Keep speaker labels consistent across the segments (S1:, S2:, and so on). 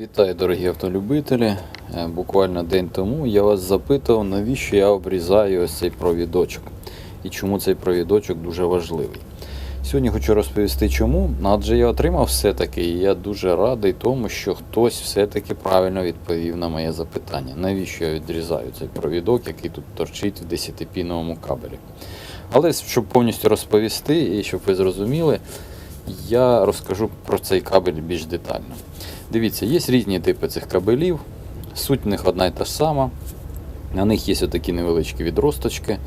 S1: Вітаю, дорогі автолюбителі. Е, Буквально день тому я вас запитав, навіщо я обрізаю ось цей провідочок і чому цей провідочок дуже важливий. Сьогодні хочу розповісти чому, адже я отримав все-таки, і я дуже радий тому, що хтось все-таки правильно відповів на моє запитання, навіщо я відрізаю цей провідок, який тут торчить в 10-піновому кабелі. Але щоб повністю розповісти і щоб ви зрозуміли, я розкажу про цей кабель більш детально. Дивіться, є різні типи цих кабелів, суть в них одна й та ж сама. На них є отакі невеличкі відросточки.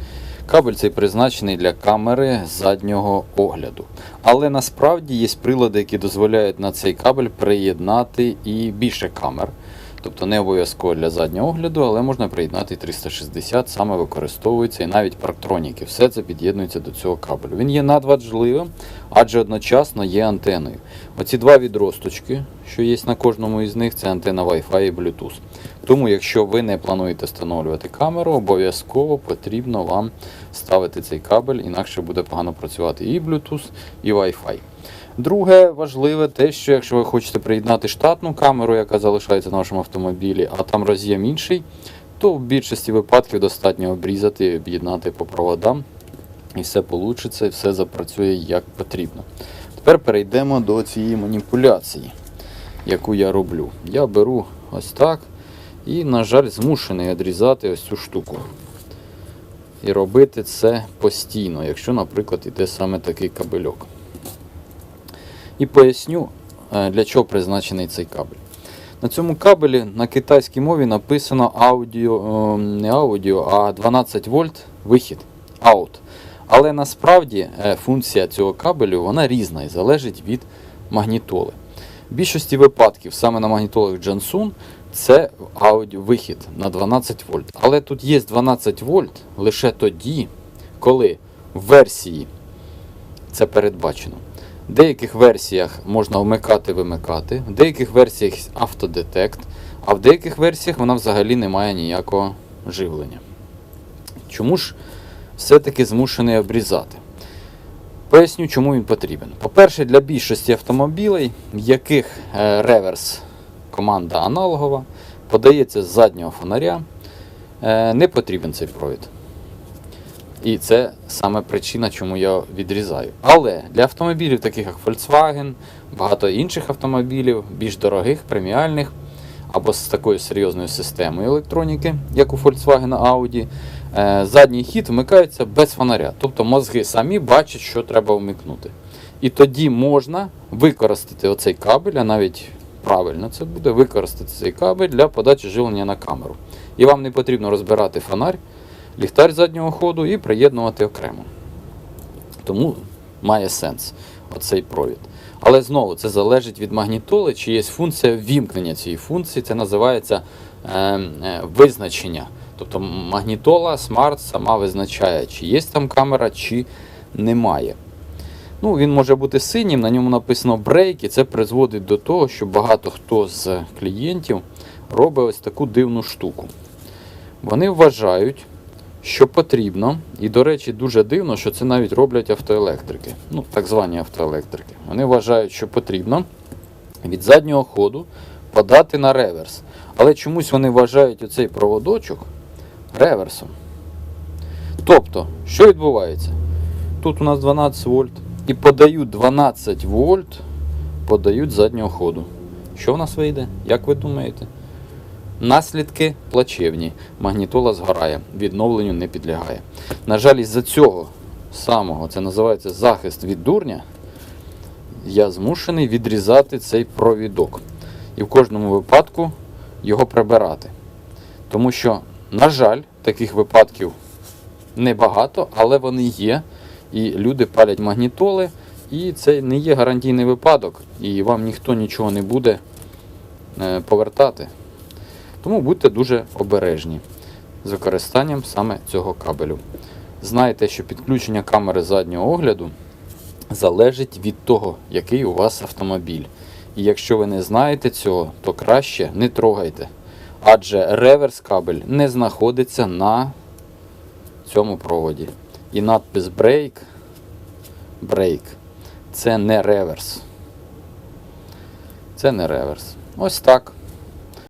S1: Кабель цей призначений для камери заднього огляду. Але насправді є прилади, які дозволяють на цей кабель приєднати і більше камер. Тобто не обов'язково для заднього огляду, але можна приєднати і 360, саме використовується і навіть парктроніки. Все це під'єднується до цього кабелю. Він є надважливим, адже одночасно є антеною. Оці два відросточки, що є на кожному із них, це антена Wi-Fi і Bluetooth. Тому, якщо ви не плануєте встановлювати камеру, обов'язково потрібно вам ставити цей кабель, інакше буде погано працювати і Bluetooth, і Wi-Fi. Друге важливе те, що якщо ви хочете приєднати штатну камеру, яка залишається на вашому автомобілі, а там роз'єм інший, то в більшості випадків достатньо обрізати, об'єднати по проводам, і все вийде, все запрацює як потрібно. Тепер перейдемо до цієї маніпуляції, яку я роблю. Я беру ось так і, на жаль, змушений відрізати ось цю штуку. І робити це постійно, якщо, наприклад, іде саме такий кабельок. І поясню, е, для чого призначений цей кабель. На цьому кабелі на китайській мові написано аудіо, е, не аудіо, а 12 вольт вихід. Out. Але насправді е, функція цього кабелю вона різна і залежить від магнітоли. В більшості випадків саме на магнітолах Jansun це аудіо вихід на 12 вольт. Але тут є 12 вольт лише тоді, коли в версії це передбачено. В деяких версіях можна вмикати-вимикати, в деяких версіях автодетект, а в деяких версіях вона взагалі не має ніякого живлення. Чому ж все-таки змушений обрізати? Поясню, чому він потрібен. По-перше, для більшості автомобілей, в яких е, реверс команда аналогова, подається з заднього фонаря, е, не потрібен цей провід. І це саме причина, чому я відрізаю. Але для автомобілів, таких як Volkswagen, багато інших автомобілів, більш дорогих, преміальних, або з такою серйозною системою електроніки, як у Volkswagen Audi, е, задній хід вмикається без фонаря. Тобто мозги самі бачать, що треба вмикнути. І тоді можна використати оцей кабель, а навіть правильно це буде використати цей кабель для подачі живлення на камеру. І вам не потрібно розбирати фонарь ліхтар заднього ходу і приєднувати окремо. Тому має сенс оцей провід. Але знову це залежить від магнітоли, чи є функція ввімкнення цієї функції. Це називається е, е, визначення. Тобто магнітола, смарт сама визначає, чи є там камера, чи немає. Ну, Він може бути синім, на ньому написано брейк, і це призводить до того, що багато хто з клієнтів робить ось таку дивну штуку. Вони вважають, що потрібно, і, до речі, дуже дивно, що це навіть роблять автоелектрики, ну, так звані автоелектрики. Вони вважають, що потрібно від заднього ходу подати на реверс. Але чомусь вони вважають оцей проводочок реверсом. Тобто, що відбувається? Тут у нас 12 вольт. І подають 12 вольт, подають заднього ходу. Що в нас вийде? Як ви думаєте? Наслідки плачевні. Магнітола згорає, відновленню не підлягає. На жаль, із-за цього самого, це називається захист від дурня, я змушений відрізати цей провідок. І в кожному випадку його прибирати. Тому що, на жаль, таких випадків небагато, але вони є. І люди палять магнітоли, і це не є гарантійний випадок, і вам ніхто нічого не буде е, повертати. Тому будьте дуже обережні з використанням саме цього кабелю. Знайте, що підключення камери заднього огляду залежить від того, який у вас автомобіль. І якщо ви не знаєте цього, то краще не трогайте. Адже реверс кабель не знаходиться на цьому проводі. І надпис Break, Break це не реверс. Це не реверс. Ось так.